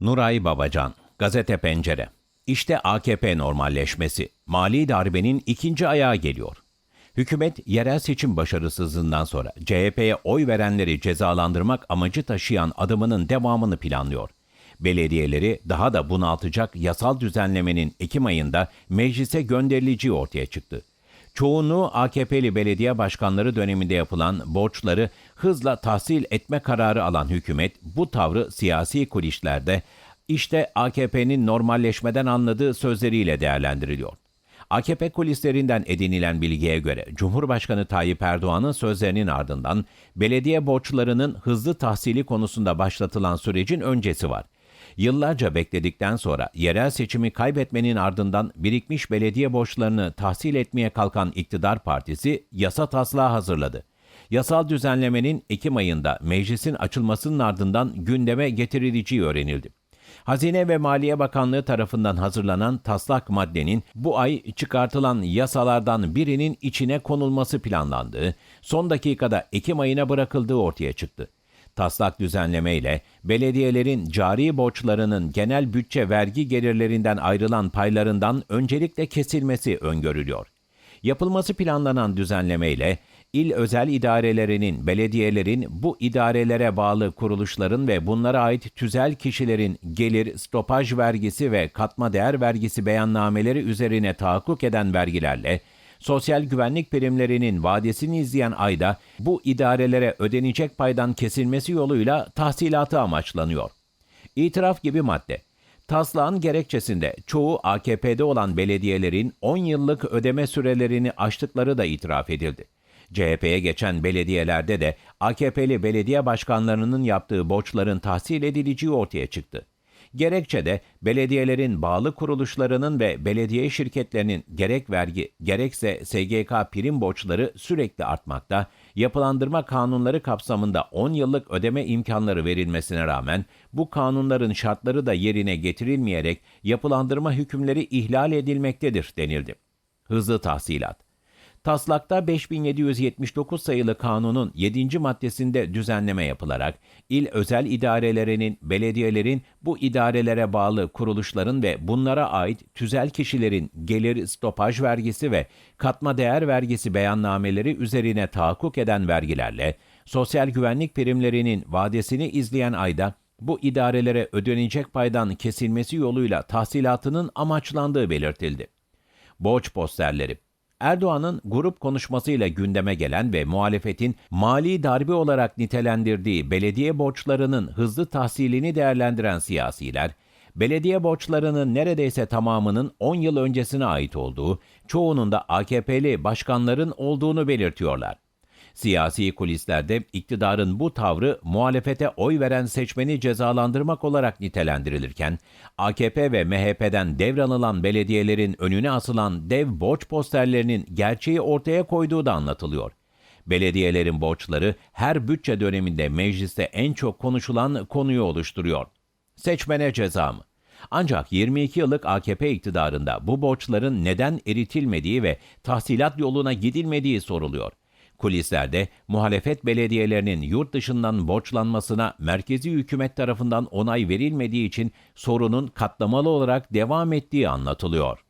Nuray Babacan, Gazete Pencere. İşte AKP normalleşmesi. Mali darbenin ikinci ayağı geliyor. Hükümet yerel seçim başarısızlığından sonra CHP'ye oy verenleri cezalandırmak amacı taşıyan adımının devamını planlıyor. Belediyeleri daha da bunaltacak yasal düzenlemenin Ekim ayında meclise gönderileceği ortaya çıktı. Çoğunluğu AKP'li belediye başkanları döneminde yapılan borçları hızla tahsil etme kararı alan hükümet bu tavrı siyasi kulislerde işte AKP'nin normalleşmeden anladığı sözleriyle değerlendiriliyor. AKP kulislerinden edinilen bilgiye göre Cumhurbaşkanı Tayyip Erdoğan'ın sözlerinin ardından belediye borçlarının hızlı tahsili konusunda başlatılan sürecin öncesi var. Yıllarca bekledikten sonra yerel seçimi kaybetmenin ardından birikmiş belediye borçlarını tahsil etmeye kalkan iktidar partisi yasa taslağı hazırladı. Yasal düzenlemenin Ekim ayında meclisin açılmasının ardından gündeme getirileceği öğrenildi. Hazine ve Maliye Bakanlığı tarafından hazırlanan taslak maddenin bu ay çıkartılan yasalardan birinin içine konulması planlandığı, son dakikada Ekim ayına bırakıldığı ortaya çıktı. Taslak düzenleme ile belediyelerin cari borçlarının genel bütçe vergi gelirlerinden ayrılan paylarından öncelikle kesilmesi öngörülüyor. Yapılması planlanan düzenleme ile il özel idarelerinin, belediyelerin, bu idarelere bağlı kuruluşların ve bunlara ait tüzel kişilerin gelir, stopaj vergisi ve katma değer vergisi beyannameleri üzerine tahakkuk eden vergilerle sosyal güvenlik primlerinin vadesini izleyen ayda bu idarelere ödenecek paydan kesilmesi yoluyla tahsilatı amaçlanıyor. İtiraf gibi madde. Taslağın gerekçesinde çoğu AKP'de olan belediyelerin 10 yıllık ödeme sürelerini aştıkları da itiraf edildi. CHP'ye geçen belediyelerde de AKP'li belediye başkanlarının yaptığı borçların tahsil edileceği ortaya çıktı. Gerekçe de belediyelerin bağlı kuruluşlarının ve belediye şirketlerinin gerek vergi gerekse SGK prim borçları sürekli artmakta, yapılandırma kanunları kapsamında 10 yıllık ödeme imkanları verilmesine rağmen bu kanunların şartları da yerine getirilmeyerek yapılandırma hükümleri ihlal edilmektedir denildi. Hızlı tahsilat Taslakta 5779 sayılı kanunun 7. maddesinde düzenleme yapılarak il özel idarelerinin, belediyelerin, bu idarelere bağlı kuruluşların ve bunlara ait tüzel kişilerin gelir stopaj vergisi ve katma değer vergisi beyannameleri üzerine tahakkuk eden vergilerle sosyal güvenlik primlerinin vadesini izleyen ayda bu idarelere ödenecek paydan kesilmesi yoluyla tahsilatının amaçlandığı belirtildi. Borç posterleri Erdoğan'ın grup konuşmasıyla gündeme gelen ve muhalefetin mali darbe olarak nitelendirdiği belediye borçlarının hızlı tahsilini değerlendiren siyasiler, belediye borçlarının neredeyse tamamının 10 yıl öncesine ait olduğu, çoğunun da AKP'li başkanların olduğunu belirtiyorlar. Siyasi kulislerde iktidarın bu tavrı muhalefete oy veren seçmeni cezalandırmak olarak nitelendirilirken, AKP ve MHP'den devranılan belediyelerin önüne asılan dev borç posterlerinin gerçeği ortaya koyduğu da anlatılıyor. Belediyelerin borçları her bütçe döneminde mecliste en çok konuşulan konuyu oluşturuyor. Seçmene ceza mı? Ancak 22 yıllık AKP iktidarında bu borçların neden eritilmediği ve tahsilat yoluna gidilmediği soruluyor. Kulislerde muhalefet belediyelerinin yurt dışından borçlanmasına merkezi hükümet tarafından onay verilmediği için sorunun katlamalı olarak devam ettiği anlatılıyor.